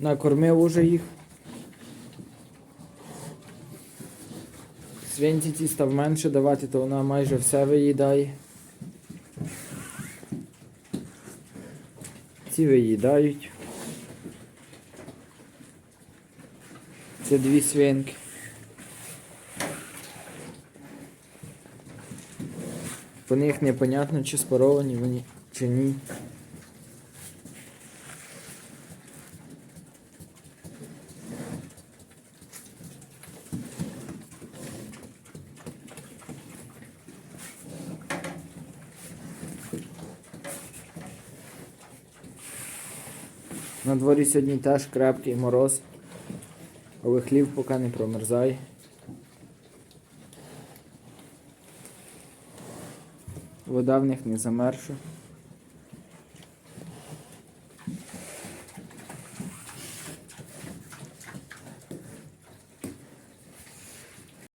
Накормив уже їх. Свинці ті став менше давати, то вона майже все виїдає. Ці виїдають. Це дві свинки. По них непонятно, чи спаровані вони, чи ні. На дворі сьогодні теж крепкий мороз, але хлів поки не промерзає. Вода в них не замерша.